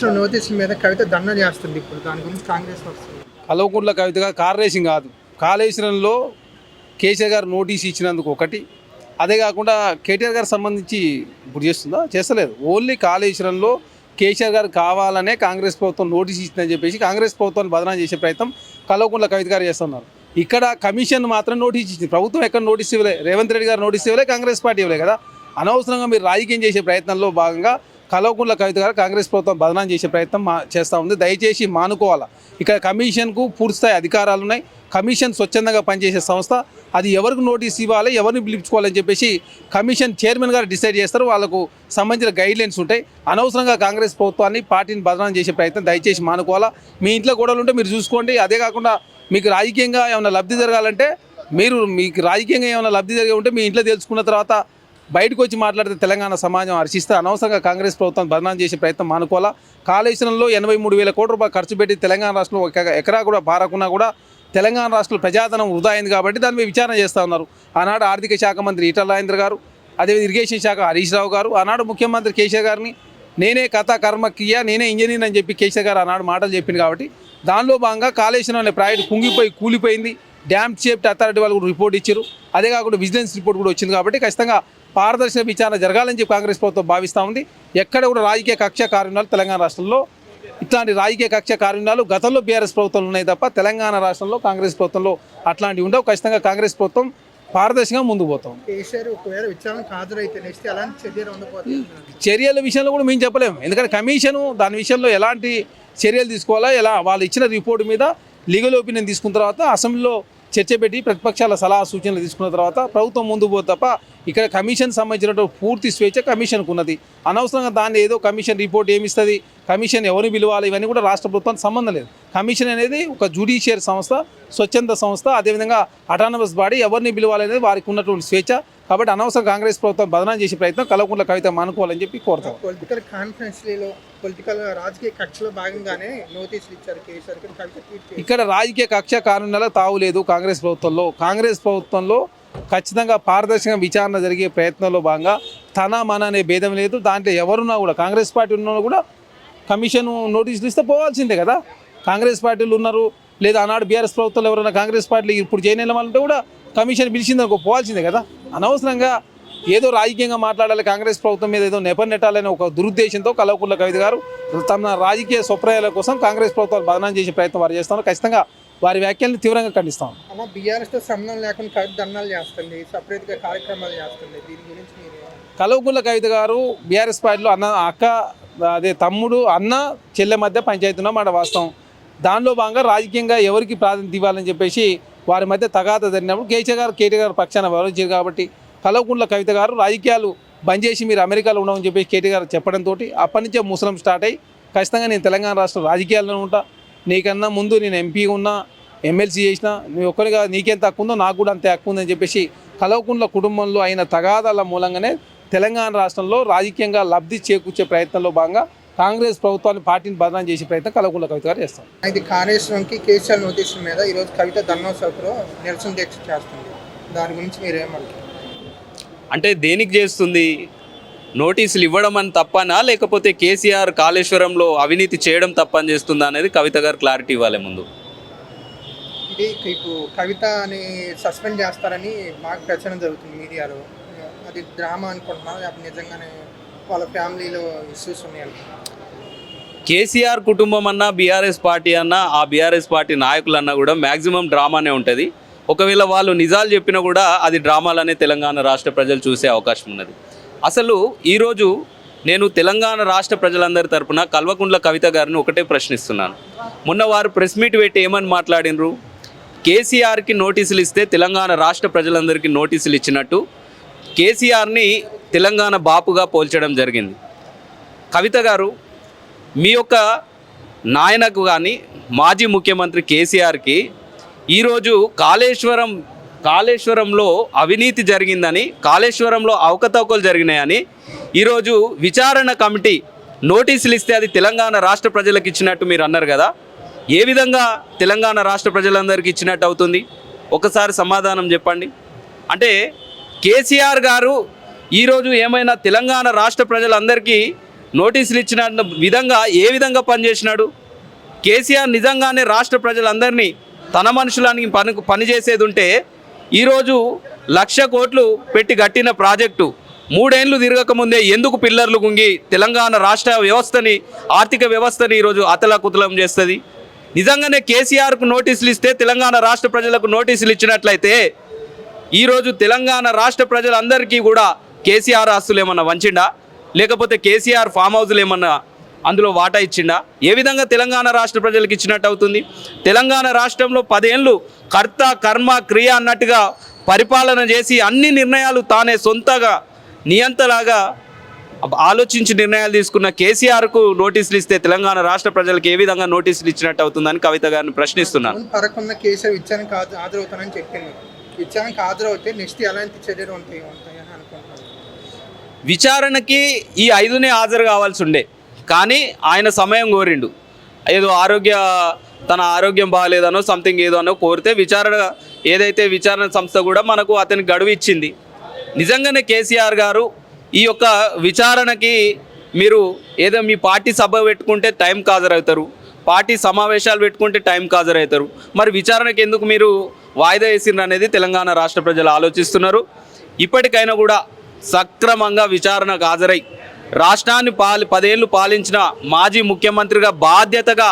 కాళేశ్వరం నోటీసుల మీద కవిత దండ చేస్తుంది ఇప్పుడు. దాని గురించి కాంగ్రెస్ వస్తుంది. కల్వకుంట్ల కవితగా కార్ రేసింగ్ కాదు. కాళేశ్వరంలో కేసీఆర్ గారు నోటీస్ ఇచ్చినందుకు ఒకటి. అదే కాకుండా కేటీఆర్ గారికి సంబంధించి ఇప్పుడు చేస్తుందా? చేస్తలేదు. ఓన్లీ కాళేశ్వరంలో కేసీఆర్ గారు కావాలనే కాంగ్రెస్ ప్రభుత్వం నోటీస్ ఇచ్చిందని చెప్పేసి కాంగ్రెస్ ప్రభుత్వాన్ని బదనాం చేసే ప్రయత్నం కల్వకుంట్ల కవిత గారు చేస్తున్నారు. ఇక్కడ కమిషన్ మాత్రం నోటీస్ ఇచ్చింది. ప్రభుత్వం ఎక్కడ నోటీస్ ఇవ్వలే? రేవంత్ రెడ్డి గారు నోటీస్ ఇవ్వలే కాంగ్రెస్ పార్టీ ఇవ్వలే కదా? అనవసరంగా మీరు రాజకీయం చేసే ప్రయత్నంలో భాగంగా కల్వకుంట్ల కవిత గారు కాంగ్రెస్ ప్రభుత్వం బదనాం చేసే ప్రయత్నం మా చేస్తూ ఉంది. దయచేసి మానుకోవాలా. ఇక్కడ కమిషన్కు పూర్తిస్థాయి అధికారాలు ఉన్నాయి. కమిషన్ స్వచ్ఛందంగా పనిచేసే సంస్థ. అది ఎవరికి నోటీస్ ఇవ్వాలి ఎవరిని పిలుపుకోవాలని చెప్పేసి కమిషన్ చైర్మన్ గారు డిసైడ్ చేస్తారు. వాళ్ళకు సంబంధించిన గైడ్ లైన్స్ ఉంటాయి. అనవసరంగా కాంగ్రెస్ ప్రభుత్వాన్ని పార్టీని బదనాం చేసే ప్రయత్నం దయచేసి మానుకోవాలా. మీ ఇంట్లో గొడవలు ఉంటే మీరు చూసుకోండి. అదే కాకుండా మీకు రాజకీయంగా ఏమైనా లబ్ధి జరగాలంటే మీరు మీకు రాజకీయంగా ఏమైనా లబ్ధి జరిగి ఉంటే మీ ఇంట్లో తెలుసుకున్న తర్వాత బయటకు వచ్చి మాట్లాడితే తెలంగాణ సమాజం హర్షిస్తే అనవసరంగా కాంగ్రెస్ ప్రభుత్వం బదనాం చేసే ప్రయత్నం మానుకోవాలా? కాళేశ్వరంలో ఎనభై మూడు వేల కోట్ల రూపాయలు ఖర్చు పెట్టి తెలంగాణ రాష్ట్రంలో ఒక ఎకరా కూడా పారకున్నా కూడా తెలంగాణ రాష్ట్రంలో ప్రజాధనం వృధా అయింది కాబట్టి దాని మీద విచారణ చేస్తూ ఉన్నారు. ఆనాడు ఆర్థిక శాఖ మంత్రి ఈటల రాజేంద్ర గారు అదేవిధంగా ఇరిగేషన్ శాఖ హరీష్ రావు గారు ఆనాడు ముఖ్యమంత్రి కేసీఆర్ గారిని నేనే కథ కర్మకియ నేనే ఇంజనీర్ అని చెప్పి కేసీఆర్ గారు ఆనాడు మాటలు చెప్పింది కాబట్టి దానిలో భాగంగా కాళేశ్వరం అనే ప్రాజెక్టు కుంగిపోయి కూలిపోయింది. డ్యామ్ సేఫ్టీ అథారిటీ వాళ్ళు కూడా రిపోర్ట్ ఇచ్చారు. అదే కాకుండా విజిలెన్స్ రిపోర్ట్ కూడా వచ్చింది కాబట్టి ఖచ్చితంగా పారదర్శక విచారణ జరగాలని చెప్పి కాంగ్రెస్ ప్రభుత్వం భావిస్తూ ఉంది. ఎక్కడ కూడా రాజకీయ కక్ష కార్యక్రమాలు తెలంగాణ రాష్ట్రంలో ఇట్లాంటి రాజకీయ కక్ష కార్యక్రమాలు గతంలో బీఆర్ఎస్ ప్రభుత్వంలో ఉన్నాయి తప్ప తెలంగాణ రాష్ట్రంలో కాంగ్రెస్ ప్రభుత్వంలో అట్లాంటివి ఉండవు. ఖచ్చితంగా కాంగ్రెస్ ప్రభుత్వం పారదర్శకంగా ముందుకు పోతాం చర్యల విషయంలో కూడా మేము చెప్పలేము. ఎందుకంటే కమిషను దాని విషయంలో ఎలాంటి చర్యలు తీసుకోవాలా ఎలా వాళ్ళు ఇచ్చిన రిపోర్ట్ మీద లీగల్ ఒపీనియన్ తీసుకున్న తర్వాత అసెంబ్లీలో చర్చ పెట్టి ప్రతిపక్షాల సలహా సూచనలు తీసుకున్న తర్వాత ప్రభుత్వం ముందు పో తప్ప ఇక్కడ కమిషన్ సంబంధించినటువంటి పూర్తి స్వేచ్ఛ కమిషన్కు ఉన్నది. అనవసరంగా దాన్ని ఏదో కమిషన్ రిపోర్ట్ ఏమిస్తుంది కమిషన్ ఎవరిని పిలవాలి ఇవన్నీ కూడా రాష్ట్ర ప్రభుత్వానికి సంబంధం లేదు. కమిషన్ అనేది ఒక జ్యుడిషియర్ సంస్థ స్వచ్ఛంద సంస్థ అదేవిధంగా అటానమస్ బాడీ ఎవరిని పిలవాలి అనేది వారికి ఉన్నటువంటి స్వేచ్ఛ. కాబట్టి అనవసరం కాంగ్రెస్ ప్రభుత్వం బదనాం చేసే ప్రయత్నం కలవకుండా కవిత మానుకోవాలని చెప్పి కోరుతాం. పొలిటికల్ కాన్ఫరెన్స్లో పొలిటికల్ రాజకీయ కక్షలో భాగంగానే నోటీసులు ఇచ్చారు కేసీఆర్ ఇక్కడ రాజకీయ కక్ష కారణాలకు తావులేదు కాంగ్రెస్ ప్రభుత్వంలో. కాంగ్రెస్ ప్రభుత్వంలో ఖచ్చితంగా పారదర్శక విచారణ జరిగే ప్రయత్నంలో భాగంగా తన మన అనే భేదం లేదు. దాంట్లో ఎవరున్నా కూడా కాంగ్రెస్ పార్టీ ఉన్న కూడా కమిషన్ నోటీసులు ఇస్తే పోవాల్సిందే కదా. కాంగ్రెస్ పార్టీలు ఉన్నారు లేదా ఆనాడు బీఆర్ఎస్ ప్రభుత్వంలో ఎవరైనా కాంగ్రెస్ పార్టీలు ఇప్పుడు చేయని వాళ్ళంటే కూడా కమిషన్ పిలిచిందనుకో పోవాల్సిందే కదా. అనవసరంగా ఏదో రాజకీయంగా మాట్లాడాలి కాంగ్రెస్ ప్రభుత్వం మీద ఏదో నెప నెట్టాలని ఒక దురుద్దేశంతో కలవకుల్ల కవిత గారు తమ రాజకీయ స్వప్రయాల కోసం కాంగ్రెస్ ప్రభుత్వాలు బదనాం చేసే ప్రయత్నం వారు చేస్తున్నారు. ఖచ్చితంగా వారి వ్యాఖ్యల్ని తీవ్రంగా ఖండిస్తాం. సంబంధం లేకుండా కవిత దండాలు చేస్తుంది కార్యక్రమాలు చేస్తుంది. దీని గురించి కవిత గారు బీఆర్ఎస్ పార్టీలో అన్న అక్క అదే తమ్ముడు అన్న చెల్లె మధ్య పంచాయతీ ఉన్న మాట వాస్తవం. దానిలో భాగంగా రాజకీయంగా ఎవరికి ప్రాధాన్యత ఇవ్వాలని చెప్పేసి వారి మధ్య తగాద జరిగినప్పుడు కేసీఆర్ గారు కేటీఆర్ గారు పక్షాన వ్యవహరించారు కాబట్టి కలవకుంట్ల కవిత గారు రాజకీయాలు బంద్ చేసి మీరు అమెరికాలో ఉండమని చెప్పేసి కేటీఆర్ గారు చెప్పడంతో అప్పటి నుంచే ముసలం స్టార్ట్ అయ్యి ఖచ్చితంగా నేను తెలంగాణ రాష్ట్ర రాజకీయాల్లో ఉంటా. నీకన్నా ముందు నేను ఎంపీ ఉన్నా ఎమ్మెల్సీ చేసిన నీ ఒక్కరిగా నీకేం తక్కువ ఉందో నాకు కూడా అంతే తక్కువ ఉందని చెప్పేసి కలవకుంట్ల కుటుంబంలో అయిన తగాదాల మూలంగానే తెలంగాణ రాష్ట్రంలో రాజకీయంగా లబ్ధి చేకూర్చే ప్రయత్నంలో భాగంగా కాంగ్రెస్ ప్రభుత్వాన్ని పార్టీని బదనాం చేసే ప్రయత్నం కలవకుంట్ల కవిత గారు చేస్తారు. ఇది కాళేశ్వరంకి కేసీఆర్ నోటీసుల మీద ఈరోజు కవిత ధర్నా చౌక్లో నిరసన దీక్ష చేస్తుంది. దాని గురించి మీరు ఏమంటారు అంటే దేనికి చేస్తుంది? నోటీసులు ఇవ్వడం అని తప్పనా? లేకపోతే కేసీఆర్ కాళేశ్వరంలో అవినీతి చేయడం తప్పని చేస్తుందా అనేది కవిత గారు క్లారిటీ ఇవ్వాలి ముందు. ఇది ఇప్పుడు కవిత అని సస్పెండ్ చేస్తారని బాగా ప్రచారం జరుగుతుంది మీడియాలో. అది డ్రామా అనుకుంటున్నా లేకపోతే నిజంగానే వాళ్ళ ఫ్యామిలీలో ఇష్యూస్ ఉన్నాయి కేసీఆర్ కుటుంబం అన్నా బీఆర్ఎస్ పార్టీ అన్నా ఆ బీఆర్ఎస్ పార్టీ నాయకులన్నా కూడా మ్యాక్సిమం డ్రామానే ఉంటుంది. ఒకవేళ వాళ్ళు నిజాలు చెప్పినా కూడా అది డ్రామాలనే తెలంగాణ రాష్ట్ర ప్రజలు చూసే అవకాశం ఉన్నది. అసలు ఈరోజు నేను తెలంగాణ రాష్ట్ర ప్రజలందరి తరపున కల్వకుండ్ల కవిత గారిని ఒకటే ప్రశ్నిస్తున్నాను. మొన్న వారు ప్రెస్ మీట్ పెట్టి ఏమని మాట్లాడినరు? కేసీఆర్కి నోటీసులు ఇస్తే తెలంగాణ రాష్ట్ర ప్రజలందరికీ నోటీసులు ఇచ్చినట్టు కేసీఆర్ని తెలంగాణ బాపుగా పోల్చడం జరిగింది. కవిత గారు మీ యొక్క నాయనకు కానీ మాజీ ముఖ్యమంత్రి కేసీఆర్కి ఈరోజు కాళేశ్వరం కాళేశ్వరంలో అవినీతి జరిగిందని కాళేశ్వరంలో అవకతవకలు జరిగినాయని ఈరోజు విచారణ కమిటీ నోటీసులు ఇస్తే అది తెలంగాణ రాష్ట్ర ప్రజలకు ఇచ్చినట్టు మీరు అన్నారు కదా. ఏ విధంగా తెలంగాణ రాష్ట్ర ప్రజలందరికీ ఇచ్చినట్టు అవుతుంది? ఒకసారి సమాధానం చెప్పండి. అంటే కేసీఆర్ గారు ఈరోజు ఏమైనా తెలంగాణ రాష్ట్ర ప్రజలందరికీ నోటీసులు ఇచ్చిన విధంగా ఏ విధంగా పనిచేసినాడు? కేసీఆర్ నిజంగానే రాష్ట్ర ప్రజలందరినీ తన మనుషులని పని పనిచేసేది ఉంటే ఈరోజు లక్ష కోట్లు పెట్టి కట్టిన ప్రాజెక్టు మూడేళ్ళు తిరగకముందే ఎందుకు పిల్లర్లు గుంగి తెలంగాణ రాష్ట్ర వ్యవస్థని ఆర్థిక వ్యవస్థని ఈరోజు అతలకుతలం చేస్తుంది? నిజంగానే కేసీఆర్కు నోటీసులు ఇస్తే తెలంగాణ రాష్ట్ర ప్రజలకు నోటీసులు ఇచ్చినట్లయితే ఈరోజు తెలంగాణ రాష్ట్ర ప్రజలందరికీ కూడా కేసీఆర్ ఆస్తులు ఏమన్నా వంచిండా? లేకపోతే కేసీఆర్ ఫామ్ హౌస్లు ఏమన్నా అందులో వాటా ఇచ్చిండా? ఏ విధంగా తెలంగాణ రాష్ట్ర ప్రజలకు ఇచ్చినట్టు అవుతుంది? తెలంగాణ రాష్ట్రంలో పదేళ్ళు కర్త కర్మ క్రియ అన్నట్టుగా పరిపాలన చేసి అన్ని నిర్ణయాలు తానే సొంతగా నియంతలాగా ఆలోచించి నిర్ణయాలు తీసుకున్న కేసీఆర్కు నోటీసులు ఇస్తే తెలంగాణ రాష్ట్ర ప్రజలకు ఏ విధంగా నోటీసులు ఇచ్చినట్టు అవుతుందని కవిత గారిని ప్రశ్నిస్తున్నాను అవును, పరకున్న కేసీఆర్ హాజరవుతానని చెప్పింది. ఇచ్చానికి హాజరవుతే నెక్స్ట్ ఎలాంటి చర్యలు ఉంటాయి? విచారణకి ఈ ఐదునే హాజరు కావాల్సి ఉండే కానీ ఆయన సమయం కోరిండు. ఏదో ఆరోగ్య తన ఆరోగ్యం బాగాలేదనో సంథింగ్ ఏదో అనో కోరితే విచారణ ఏదైతే విచారణ సంస్థ కూడా మనకు అతని గడువు ఇచ్చింది. నిజంగానే కేసీఆర్ గారు ఈ యొక్క విచారణకి మీరు ఏదో మీ పార్టీ సభ పెట్టుకుంటే టైంకి హాజరవుతారు. పార్టీ సమావేశాలు పెట్టుకుంటే టైంకి హాజరవుతారు. మరి విచారణకి ఎందుకు మీరు వాయిదా వేసిండ్రు అనేది తెలంగాణ రాష్ట్ర ప్రజలు ఆలోచిస్తున్నారు. ఇప్పటికైనా కూడా సక్రమంగా విచారణకు హాజరై రాష్ట్రాన్ని పాలి పదేళ్ళు పాలించిన మాజీ ముఖ్యమంత్రిగా బాధ్యతగా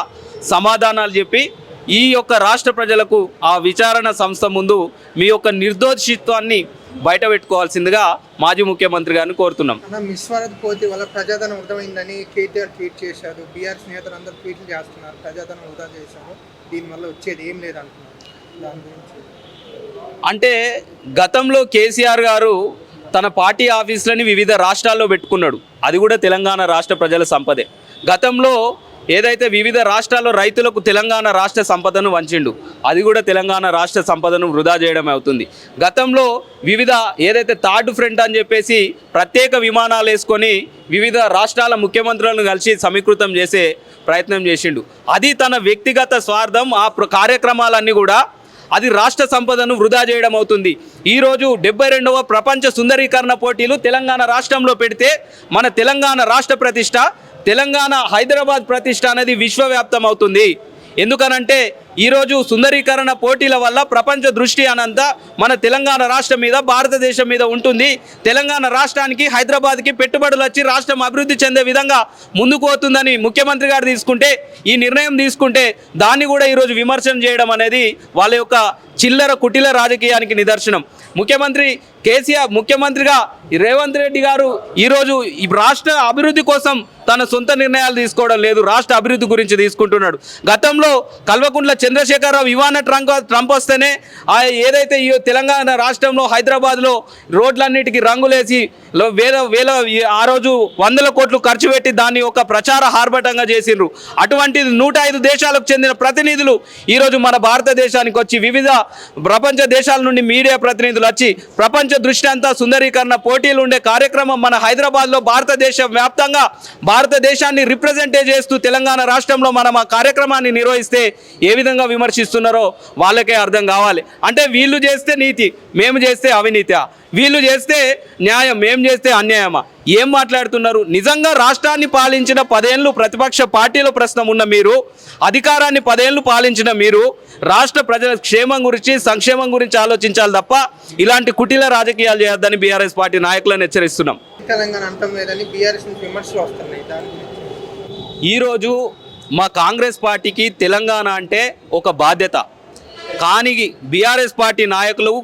సమాధానాలు చెప్పి ఈ యొక్క రాష్ట్ర ప్రజలకు ఆ విచారణ సంస్థ ముందు మీ యొక్క నిర్దోషిత్వాన్ని బయట పెట్టుకోవాల్సిందిగా మాజీ ముఖ్యమంత్రి గారిని కోరుతున్నాం. మిస్ భారత్ వల్ల ప్రజాధనం వృధమైందని కేటీఆర్ ట్వీట్ చేశారు. బీఆర్ నేతలు అందరూ ట్వీట్లు చేస్తున్నారు. ప్రజాధనం వృధా చేశారు. దీనివల్ల వచ్చేది ఏం దాని గురించి అంటే గతంలో కేసీఆర్ గారు తన పార్టీ ఆఫీసులని వివిధ రాష్ట్రాల్లో పెట్టుకున్నాడు. అది కూడా తెలంగాణ రాష్ట్ర ప్రజల సంపదే. గతంలో ఏదైతే వివిధ రాష్ట్రాల్లో రైతులకు తెలంగాణ రాష్ట్ర సంపదను వంచిండు అది కూడా తెలంగాణ రాష్ట్ర సంపదను వృధా చేయడం అవుతుంది. గతంలో వివిధ ఏదైతే థర్డ్ ఫ్రంట్ అని చెప్పేసి ప్రత్యేక విమానాలు వేసుకొని వివిధ రాష్ట్రాల ముఖ్యమంత్రులను కలిసి సమీకృతం చేసే ప్రయత్నం చేసిండు. అది తన వ్యక్తిగత స్వార్థం ఆ ప్ర- కార్యక్రమాలన్నీ కూడా అది రాష్ట్ర సంపదను వృధా చేయడం అవుతుంది. ఈరోజు డెబ్బై రెండవ ప్రపంచ సుందరీకరణ పోటీలు తెలంగాణ రాష్ట్రంలో పెడితే మన తెలంగాణ రాష్ట్ర ప్రతిష్ట తెలంగాణ హైదరాబాద్ ప్రతిష్ట అనేది విశ్వవ్యాప్తం అవుతుంది. ఎందుకనంటే ఈరోజు సుందరీకరణ పోటీల వల్ల ప్రపంచ దృష్టి అనంతా మన తెలంగాణ రాష్ట్రం మీద భారతదేశం మీద ఉంటుంది. తెలంగాణ రాష్ట్రానికి హైదరాబాద్కి పెట్టుబడులు వచ్చి రాష్ట్రం అభివృద్ధి చెందే విధంగా ముందుకు పోతుందని ముఖ్యమంత్రి గారు తీసుకుంటే ఈ నిర్ణయం తీసుకుంటే దాన్ని కూడా ఈరోజు విమర్శన చేయడం అనేది వాళ్ళ యొక్క చిల్లర కుటిల రాజకీయానికి నిదర్శనం. ముఖ్యమంత్రి కేసీఆర్ ముఖ్యమంత్రిగా రేవంత్ రెడ్డి గారు ఈరోజు ఈ రాష్ట్ర అభివృద్ధి కోసం తన సొంత నిర్ణయాలు తీసుకోవడం లేదు. రాష్ట్ర అభివృద్ధి గురించి తీసుకుంటున్నాడు. గతంలో కల్వకుంట్ల చంద్రశేఖరరావు ఇవాన ట్రంక్ ట్రంప్ వస్తేనే ఆ ఏదైతే ఈ తెలంగాణ రాష్ట్రంలో హైదరాబాద్లో రోడ్లన్నిటికీ రంగులేసి వేల వేల ఆ రోజు వందల కోట్లు ఖర్చు పెట్టి దాన్ని ఒక ప్రచార హార్భటంగా చేసిండ్రు. అటువంటిది నూట ఐదు దేశాలకు చెందిన ప్రతినిధులు ఈరోజు మన భారతదేశానికి వచ్చి వివిధ ప్రపంచ దేశాల నుండి మీడియా ప్రతినిధులు వచ్చి ప్రపంచ దృష్టి అంతా సుందరీకరణ పోటీలు ఉండే కార్యక్రమం మన హైదరాబాద్లో భారతదేశ వ్యాప్తంగా భారతదేశాన్ని రిప్రజెంటే చేస్తూ తెలంగాణ రాష్ట్రంలో మనం ఆ కార్యక్రమాన్ని నిర్వహిస్తే ఏ విధంగా విమర్శిస్తున్నారో వాళ్ళకే అర్థం కావాలి. అంటే వీళ్ళు చేస్తే నీతి మేము చేస్తే అవినీతి. వీళ్ళు చేస్తే న్యాయం మేము చేస్తే అన్యాయమా? ఏం మాట్లాడుతున్నారు? నిజంగా రాష్ట్రాన్ని పాలించిన పదేళ్ళు ప్రతిపక్ష పార్టీలో ప్రశ్న ఉన్న మీరు అధికారాన్ని పదేళ్ళు పాలించిన మీరు రాష్ట్ర ప్రజల క్షేమం గురించి సంక్షేమం గురించి ఆలోచించాలి తప్ప ఇలాంటి కుటిల రాజకీయాలు చేయొద్దని బీఆర్ఎస్ పార్టీ నాయకులను హెచ్చరిస్తున్నాం. తెలంగాణ అంటం లేదని బీఆర్ఎస్ నుంచి విమర్శలు వస్తున్నాయి దాని గురించి. ఈరోజు మా కాంగ్రెస్ పార్టీకి తెలంగాణ అంటే ఒక బాధ్యత. కానీ బీఆర్ఎస్ పార్టీ నాయకులు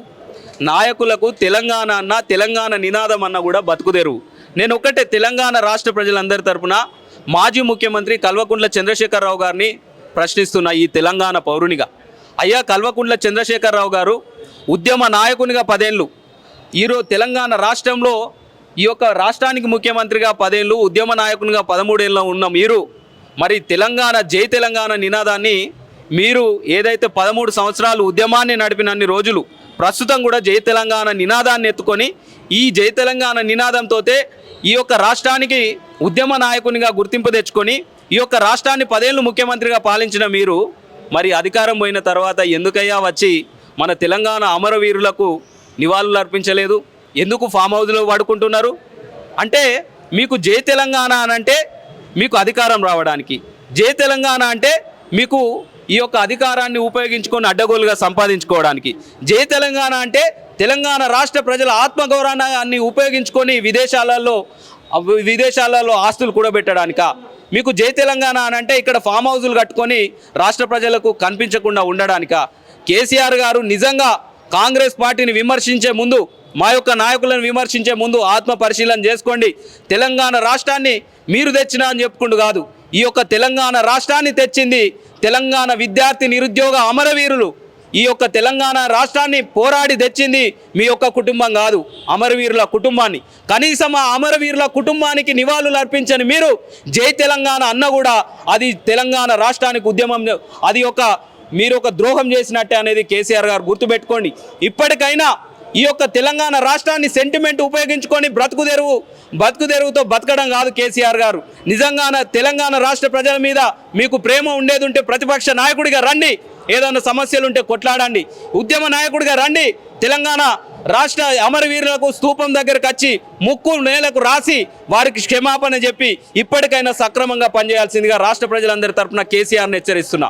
నాయకులకు తెలంగాణ అన్న తెలంగాణ నినాదం అన్న కూడా బతుకుదేరు. నేను ఒకటే తెలంగాణ రాష్ట్ర ప్రజలందరి తరపున మాజీ ముఖ్యమంత్రి కల్వకుంట్ల చంద్రశేఖరరావు గారిని ప్రశ్నిస్తున్న ఈ తెలంగాణ పౌరునిగా. అయ్యా కల్వకుంట్ల చంద్రశేఖరరావు గారు ఉద్యమ నాయకునిగా పదేళ్ళు. ఈరోజు తెలంగాణ రాష్ట్రంలో ఈ యొక్క రాష్ట్రానికి ముఖ్యమంత్రిగా పదేళ్ళు ఉద్యమ నాయకునిగా పదమూడేళ్ళ ఉన్న మీరు మరి తెలంగాణ జై తెలంగాణ నినాదాన్ని మీరు ఏదైతే పదమూడు సంవత్సరాలు ఉద్యమాన్ని నడిపినన్ని రోజులు ప్రస్తుతం కూడా జై తెలంగాణ నినాదాన్ని ఎత్తుకొని ఈ జై తెలంగాణ నినాదంతో ఈ యొక్క రాష్ట్రానికి ఉద్యమ నాయకునిగా గుర్తింపు తెచ్చుకొని ఈ యొక్క రాష్ట్రాన్ని పదేళ్ళు ముఖ్యమంత్రిగా పాలించిన మీరు మరి అధికారం పోయిన తర్వాత ఎందుకయ్యా వచ్చి మన తెలంగాణ అమరవీరులకు నివాళులు అర్పించలేదు? ఎందుకు ఫామ్ హౌస్లో పడుకుంటున్నారు? అంటే మీకు జై తెలంగాణ అని అంటే మీకు అధికారం రావడానికి. జై తెలంగాణ అంటే మీకు ఈ యొక్క అధికారాన్ని ఉపయోగించుకొని అడ్డగోలుగా సంపాదించుకోవడానికి. జై తెలంగాణ అంటే తెలంగాణ రాష్ట్ర ప్రజల ఆత్మగౌరవాన్ని ఉపయోగించుకొని విదేశాలలో విదేశాలలో ఆస్తులు కూడబెట్టడానికా. మీకు జై తెలంగాణ అని అంటే ఇక్కడ ఫామ్ హౌజులు కట్టుకొని రాష్ట్ర ప్రజలకు కనిపించకుండా ఉండడానికా. కేసీఆర్ గారు నిజంగా కాంగ్రెస్ పార్టీని విమర్శించే ముందు మా యొక్క నాయకులను విమర్శించే ముందు ఆత్మ పరిశీలన చేసుకోండి. తెలంగాణ రాష్ట్రాన్ని మీరు తెచ్చిన అని చెప్పుకుంటూ కాదు ఈ యొక్క తెలంగాణ రాష్ట్రాన్ని తెచ్చింది తెలంగాణ విద్యార్థి నిరుద్యోగ అమరవీరులు. ఈ యొక్క తెలంగాణ రాష్ట్రాన్ని పోరాడి తెచ్చింది మీ యొక్క కుటుంబం కాదు అమరవీరుల కుటుంబాన్ని. కనీసం ఆ అమరవీరుల కుటుంబానికి నివాళులు అర్పించని మీరు జై తెలంగాణ అన్న కూడా అది తెలంగాణ రాష్ట్రానికి ఉద్యమం అది ఒక మీరు ఒక ద్రోహం చేసినట్టే అనేది కేసీఆర్ గారు గుర్తుపెట్టుకోండి. ఇప్పటికైనా ఈ యొక్క తెలంగాణ రాష్ట్రాన్ని సెంటిమెంట్ ఉపయోగించుకొని బ్రతుకుదెరువు బతుకుదెరువుతో బతకడం కాదు కేసీఆర్ గారు. నిజంగాన తెలంగాణ రాష్ట్ర ప్రజల మీద మీకు ప్రేమ ఉండేది ఉంటే ప్రతిపక్ష నాయకుడిగా రండి. ఏదైనా సమస్యలు ఉంటే కొట్లాడండి. ఉద్యమ నాయకుడిగా రండి. తెలంగాణ రాష్ట్ర అమరవీరులకు స్థూపం దగ్గరకు వచ్చి ముక్కు నేలకు రాసి వారికి క్షమాపణ చెప్పి ఇప్పటికైనా సక్రమంగా పనిచేయాల్సిందిగా రాష్ట్ర ప్రజలందరి తరపున కేసీఆర్ని హెచ్చరిస్తున్నా.